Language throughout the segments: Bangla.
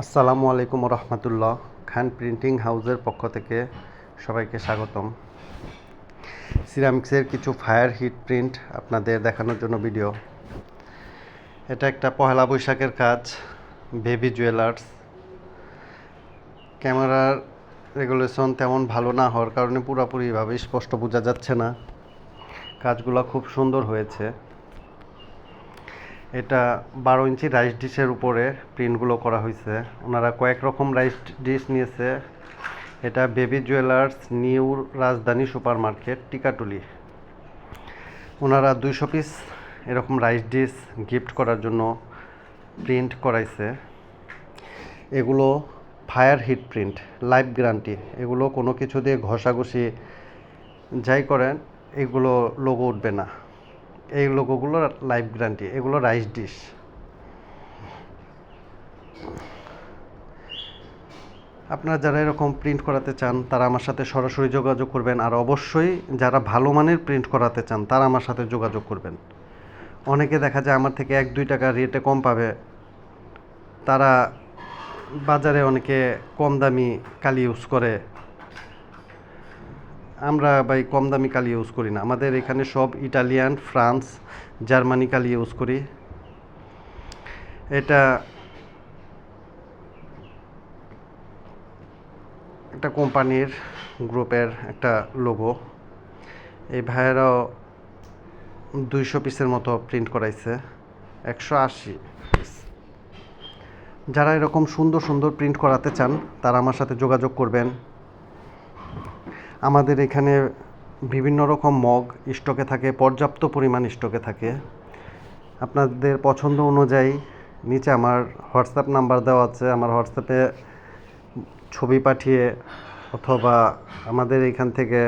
আসসালামু আলাইকুম রহমতুল্লাহ খান প্রিন্টিং হাউসের পক্ষ থেকে সবাইকে স্বাগতম। সিরামিক্সের কিছু ফায়ার হিট প্রিন্ট আপনাদের দেখানোর জন্য ভিডিও। এটা একটা পহেলা বৈশাখের কাজ, বেবি জুয়েলার্স। ক্যামেরার রেগুলেশন তেমন ভালো না হওয়ার কারণে পুরোপুরিভাবে স্পষ্ট বোঝা যাচ্ছে না। কাজগুলো খুব সুন্দর হয়েছে। এটা বারো ইঞ্চি রাইস ডিশের উপরে প্রিন্টগুলো করা হয়েছে ওনারা কয়েক রকম রাইস ডিশ নিয়েছে। এটা baby jewellers new Rajdhani super market Tikatuli. ওনারা দুইশো পিস এরকম রাইস ডিশ গিফট করার জন্য প্রিন্ট করাইছে। এগুলো fire heat print life guarantee এগুলো কোনো কিছু দিয়ে ঘষাঘষি যাই করেন, এগুলো লোগো উঠবে না। এই লোগোগুলো লাইফ গ্যারান্টি এগুলো রাইস ডিশ আপনারা যারা এরকম প্রিন্ট করাতে চান, তারা আমার সাথে সরাসরি যোগাযোগ করবেন, আর অবশ্যই যারা ভালো মানের প্রিন্ট করাতে চান, তারা আমার সাথে যোগাযোগ করবেন। অনেকে দেখা যায় আমার থেকে এক, দুই টাকা রেটে কম পাবে। তারা বাজারে অনেকে কম দামি কালি ইউজ করে। আমরা ভাই কম দামি কালি ইউজ করি না। আমাদের এখানে সব ইটালিয়ান, ফ্রান্স, জার্মানি কালি ইউজ করি। এটা একটা কোম্পানির গ্রুপের একটা লোগো এই ভাইয়েরাও দুইশো পিসের মতো প্রিন্ট করাইছে। একশো আশি পিস যারা এরকম সুন্দর সুন্দর প্রিন্ট করাতে চান, তারা আমার সাথে যোগাযোগ করবেন। আমাদের এখানে বিভিন্ন রকম মগ স্টকে থাকে, পর্যাপ্ত পরিমাণ স্টকে থাকে। আপনাদের পছন্দ অনুযায়ী নিচে আমার হোয়াটসঅ্যাপ নাম্বার দেওয়া আছে। আমার হোয়াটসঅ্যাপে ছবি পাঠিয়ে অথবা আমাদের এখান থেকে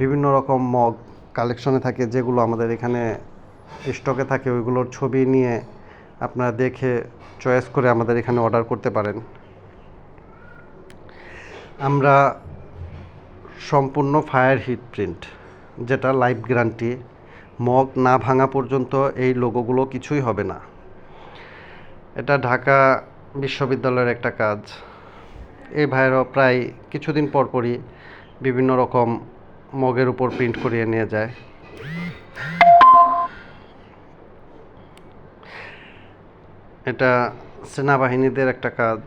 বিভিন্ন রকম মগ কালেকশনে থাকে, যেগুলো আমাদের এখানে স্টকে থাকে, ওইগুলোর ছবি নিয়ে আপনারা দেখে চয়েস করে আমাদের এখানে অর্ডার করতে পারেন। আমরা সম্পূর্ণ ফায়ার হিট প্রিন্ট, যেটা লাইফ গ্যারান্টি, মগ না ভাঙা পর্যন্ত এই লোগোগুলো কিছুই হবে না। এটা ঢাকা বিশ্ববিদ্যালয়ের একটা কাজ। এই ভাইয়েরও প্রায় কিছুদিন পর পরই বিভিন্ন রকম মগের উপর প্রিন্ট করিয়ে নিয়ে যায়। এটা সেনাবাহিনীদের একটা কাজ।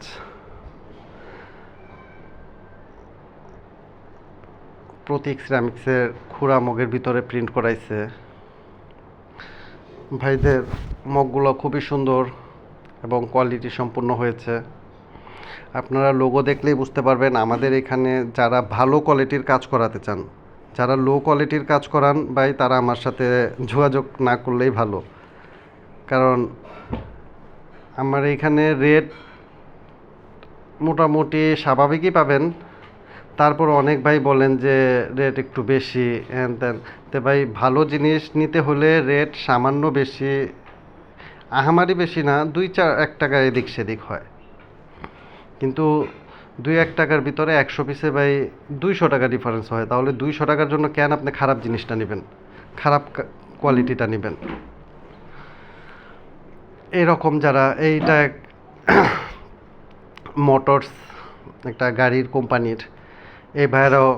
প্রতীক সিরামিক্সের খুরা মগের ভিতরে প্রিন্ট করাইছে। ভাইদের মগগুলো খুবই সুন্দর এবং কোয়ালিটি সম্পূর্ণ হয়েছে। আপনারা লোগো দেখলেই বুঝতে পারবেন, আমাদের এখানে যারা ভালো কোয়ালিটির কাজ করাতে চান, যারা লো কোয়ালিটির কাজ করান ভাই, তারা আমার সাথে যোগাযোগ না করলেই ভালো। কারণ আমার এখানে রেট মোটামুটি স্বাভাবিকই পাবেন তারপর অনেক ভাই বলেন যে রেট একটু বেশি হ্যান ত্যান তো ভাই ভালো জিনিস নিতে হলে রেট সামান্য বেশি, আহামারি বেশি না, দুই চার এক টাকা এদিক সেদিক হয়। কিন্তু দুই এক টাকার ভিতরে একশো পিসে ভাই দুইশো টাকা ডিফারেন্স হয়। তাহলে দুইশো টাকার জন্য কেন আপনি খারাপ জিনিসটা নেবেন? খারাপ কোয়ালিটিটা নেবেন। এরকম যারা এইটা মোটরস একটা গাড়ির কোম্পানির এই ভাইয়েরাও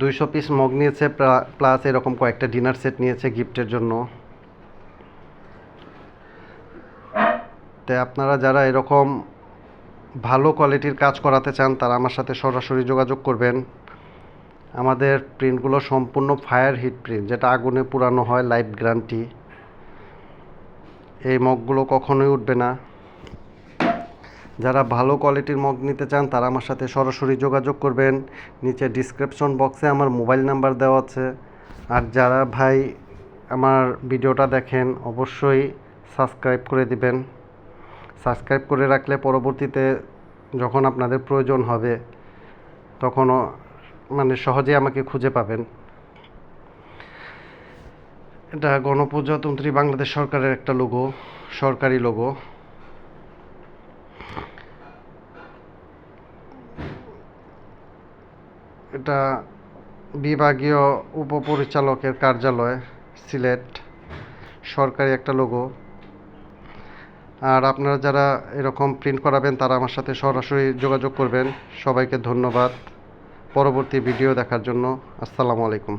দুইশো পিস মগ নিয়েছে প্লাস এরকম কয়েকটা ডিনার সেট নিয়েছে গিফটের জন্য। তাই আপনারা যারা এরকম ভালো কোয়ালিটির কাজ করাতে চান, তারা আমার সাথে সরাসরি যোগাযোগ করবেন। আমাদের প্রিন্টগুলো সম্পূর্ণ ফায়ার হিট প্রিন্ট যেটা আগুনে পুরানো হয় লাইফ গ্যারান্টি এই মগগুলো কখনোই উঠবে না। যারা ভালো কোয়ালিটির মগ নিতে চান, তারা আমার সাথে সরাসরি যোগাযোগ করবেন। নিচে ডিসক্রিপশন বক্সে আমার মোবাইল নাম্বার দেওয়া আছে। আর যারা ভাই আমার ভিডিওটা দেখেন, অবশ্যই সাবস্ক্রাইব করে দিবেন। সাবস্ক্রাইব করে রাখলে পরবর্তীতে যখন আপনাদের প্রয়োজন হবে তখনও মানে সহজেই আমাকে খুঁজে পাবেন। এটা গণপ্রজাতন্ত্রী বাংলাদেশ সরকারের একটা লোগো সরকারি লোগো এটা বিভাগীয় উপপরিচালকের কার্যালয়, সিলেট। সরকারি একটা লোগো আর আপনারা যারা এরকম প্রিন্ট করাবেন, তারা আমার সাথে সরাসরি যোগাযোগ করবেন। সবাইকে ধন্যবাদ। পরবর্তী ভিডিও দেখার জন্য। আসসালামু আলাইকুম।